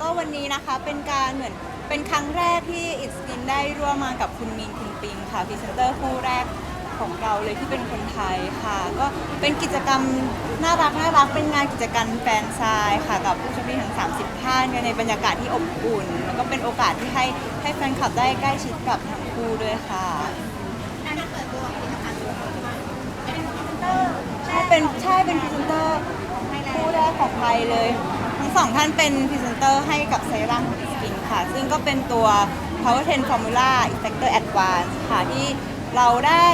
ก็วันนี้นะคะเป็นการเหมือนเป็นครั้งแรกที่อิสกินได้ร่วมมากับคุณมินคุณปิงค่ะพรีเซนเตอร์คู่แรกของเราเลยที่เป็นคนไทยค่ะ ก็เป็นกิจกรรมน่ารักน่ารักเป็นงานกิจกรรมแฟนซายค่ะ กับผู้โชมดีทั้ง 30 ท่านในบรรยากาศที่อบอุ่น แล้วก็เป็นโอกาสที่ให้ให้แฟนคลับได้ใกล้ชิดกับทั้งคู่ด้วยค่ะใช่เป็นใช่เป็นพรีเซนเตอร์คู่แรกของไทยเลยทั้ง สองท่านเป็นพรีเซนเตอร์ให้กับเซรั่มสกินค่ะ ซึ่งก็เป็นตัว Power 10 Formula Effector Advance ค่ะ ที่เราได้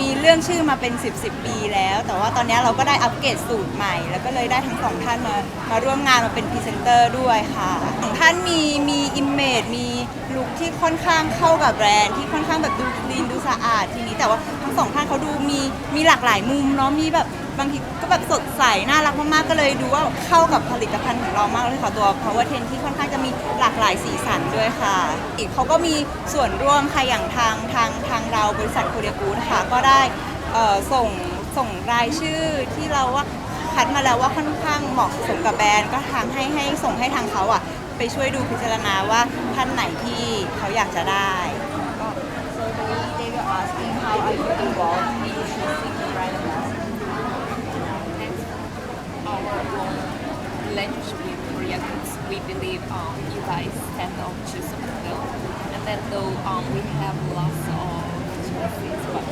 มีเรื่องชื่อมาเป็น 10 10 ปีแล้ว แต่ว่าตอนนี้เราก็ได้อัปเกรดสูตรใหม่ แล้วก็เลยได้ทั้งสองท่านมามาร่วมงานมาเป็นพรีเซนเตอร์ด้วยค่ะสองท่านมีมีอิมเมจมีลุคที่ค่อนข้างเข้ากับแบรนด์ที่ค่อนข้างแบบดูคลีนดูสะอาดทีนี้แต่ว่าทั้งสองท่านเขาดูมีมีหลากหลายมุมเนาะมีแบบ บางทีก็แบบสดใส น่ารักมาก ๆ ก็เลยดูว่าเข้ากับผลิตภัณฑ์ของเรามากเลยค่ะ ตัว Power 10 ที่ค่อนข้างจะมีหลากหลายสีสันด้วยค่ะ อีกเขาก็มีส่วนร่วมค่ะอย่างทางทางทางเราบริษัทโคเรียกูนะคะก็ได้ส่งส่งรายชื่อที่เราว่าคัดมาแล้วว่าค่อนข้างเหมาะสมกับแบรนด์ก็ทางให้ให้ส่งให้ทางเขาอะ ไปช่วยดูพิจารณาว่าท่านไหนที่เขาอยากจะได้ก็ so they they were asking how are you involved in choosing relationship with Korea Goods, we believe um, you guys stand up to support them. And then though um, we have lots of choices, but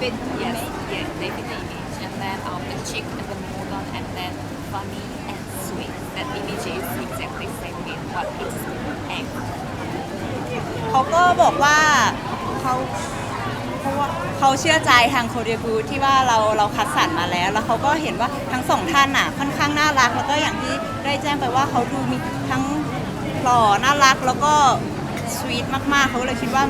fit yes, yeah, they fit the image. And then um, the chic and the modern and then funny and sweet. That image is exactly same in what it's aimed. เขาก็บอกว่าเขา เพราะว่าเขาเชื่อใจทางโคเรียกูที่ว่าเราเราคัดสรรมาแล้ว แล้วเขาก็เห็นว่าทั้งสองท่านน่ะค่อนข้างน่ารัก แล้วก็อย่างที่ได้แจ้งไปว่าเขาดูมีทั้งหล่อน่ารักแล้วก็สวีทมากๆเขาก็เลยคิดว่า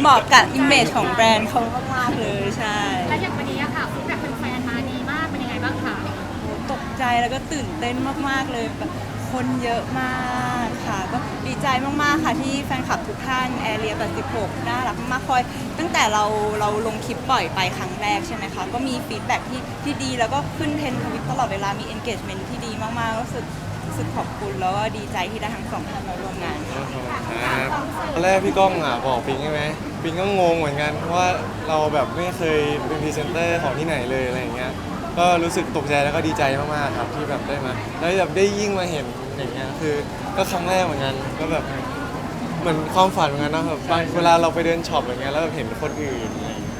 เหมาะกับอิมเมจของแบรนด์เขามากๆเลยใช่ และอย่างวันนี้อะค่ะฟีดแบ็กเป็นแฟนๆมาดีมากเป็นยังไงบ้างคะ ตกใจแล้วก็ตื่นเต้นมากๆเลยแบบคนเยอะมาก ค่ะ ก็ดีใจมากๆค่ะที่แฟนคลับทุกท่านแอเรีย86น่ารักมากๆคอย ตั้งแต่เราเราลงคลิปปล่อยไปครั้งแรกใช่ไหมคะ ก็มีฟีดแบ็กที่ที่ดีแล้วก็ขึ้นเทรนด์ทวิตตลอดเวลามี engagement ที่ดีมากๆรู้สึกรู้สึกขอบคุณแล้วก็ดีใจที่ได้ทั้งสองท่านมาร่วมงานค่ะ ครับตอนแรกพี่ก้องอะบอกปิงใช่ไหมปิงก็งงเหมือนกันเพราะว่าเราแบบไม่เคยเป็นพรีเซนเตอร์ของที่ไหนเลยอะไรอย่างเงี้ยก็รู้สึกตกใจแล้วก็ดีใจมากๆครับที่แบบได้มาแล้วแบบได้ยิ่งมาเห็น อย่างเงี้ยคือก็ครั้งแรกเหมือนกันก็แบบเหมือนความฝันเหมือนกันเนอะแบบบางเวลาเราไปเดินช็อปอย่างเงี้ยแล้วแบบเห็นคนอื่นอะไรอย่างเงี้ย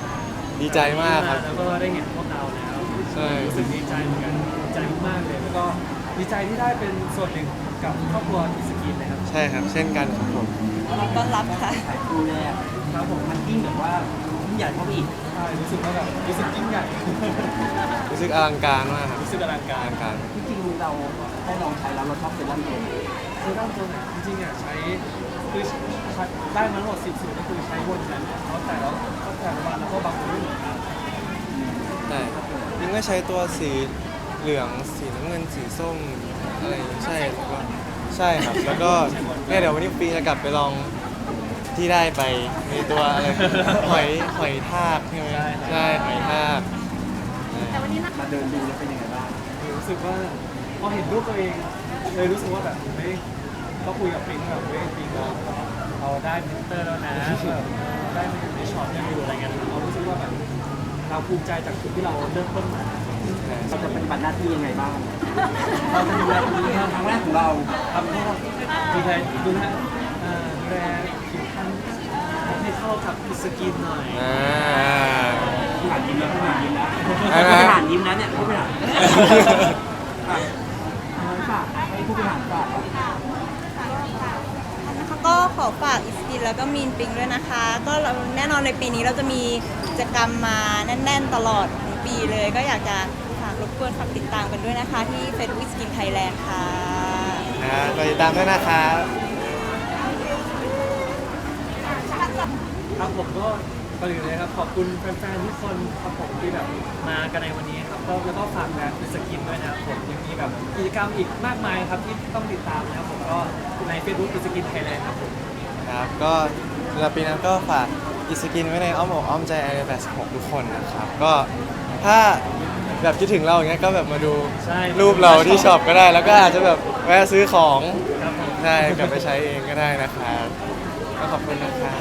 ดีใจมากครับ แล้วก็ได้เห็นพวกเราแล้วใช่ รู้สึกดีใจเหมือนกันดีใจมากๆเลย แล้วก็ดีใจที่ได้เป็นส่วนหนึ่งกับครอบครัวอิสกีนนะครับ ใช่ครับ เช่นกันครับผมยินดีต้อนรับค่ะ ถ่ายคู่แรกครับผมมันยิ่งแบบว่ายิ่งใหญ่เข้าไปอีกใช่รู้สึกว่าแบบรู้สึกยิ่งใหญ่ รู้สึกอลังการมากครับรู้สึกอลังอการ ลังการ จริงๆเรา ได้ลองใช้แล้วเราชอบเซรั่มตัวไหนเซรั่มตัวไหนจริงๆอะใช้คือได้มาทั้งหมด10สูตรก็คือใช้วนกันแล้วแต่แล้วแต่ละวันแล้วก็บางคนไม่เหมือนกันใช่ปิงก็ใช้ตัวสีเหลืองสีน้ำเงินสีส้มอะไรอย่างเงี้ยใช่แล้วก็ใช่ครับ แล้วก็เนี่ยเดี๋ยววันนี้ปิงจะกลับไปลองที่ได้ไปในตัวอะไรหอยหอยทากใช่ไหมใช่หอยทาก แต่วันนี้นะมาเดินดูแล้วเป็นยังไงบ้าง รู้สึกว่า พอเห็นรูปตัวเองเลยรู้สึกว่าแบบไม่ก็คุยกับปิงแบบเว้ยปิงเราเราได้พิเตอร์แล้วนะแบบได้มาอยู่ในช็อปยังอยู่อะไรเงี้ยเรารู้สึกว่าแบบเราภูมิใจจากจุดที่เราเริ่มต้นมาเราจะปฏิบัติหน้าที่ยังไงบ้าง เราจะดูแลตรงนี้ครั้งแรกของเราทำให้เราดูแลดูแลดูแลผิวพรรณให้เข้ากับสกินหน่อยอ่าผู้หารยิ้มแล้วผู้หารยิ้มแล้วอะไรผู้นะบริหารยิ้มแล้วเนี่ยผู้บริหารอะ ฝากให้ผู้บริหารฝากนะคะก็ขอฝากอิสกินแล้วก็มีนปิงด้วยนะคะ ก็เราแน่นอนในปีนี้เราจะมีกิจกรรมมาแน่น ๆ ตลอดทั้งปีเลยก็อยากจะฝากรบกวนฝากติดตามกันด้วยนะคะ ที่ Facebook Skin Thailand ค่ะนะไปติดตามด้วยนะครับครับผมก็ก่อนอื่นเลยครับขอบคุณแฟนๆทุกคนครับผมที่แบบมากันในวันนี้ครับก็แล้วก็ฝากแบรนด์สกินด้วยนะครับผมยังมีแบบ กิจกรรมอีกมากมายครับที่ต้องติดตามนะครับผมก็ใน Facebook สกินไทยแลนด์ครับผมครับก็สำหรับปีนั้นก็ฝากอิสกินไว้ในอ้อมอกอ้อมใจไอเดแปดหกทุกคนนะครับ ก็ถ้าแบบคิดถึงเราอย่างเงี้ยก็แบบมาดูใช่รูปเราที่ช็อปก็ได้ แล้วก็อาจจะแบบแวะซื้อของครับผมใช่กลับไปใช้เองก็ได้นะครับก็ขอบคุณนะครับ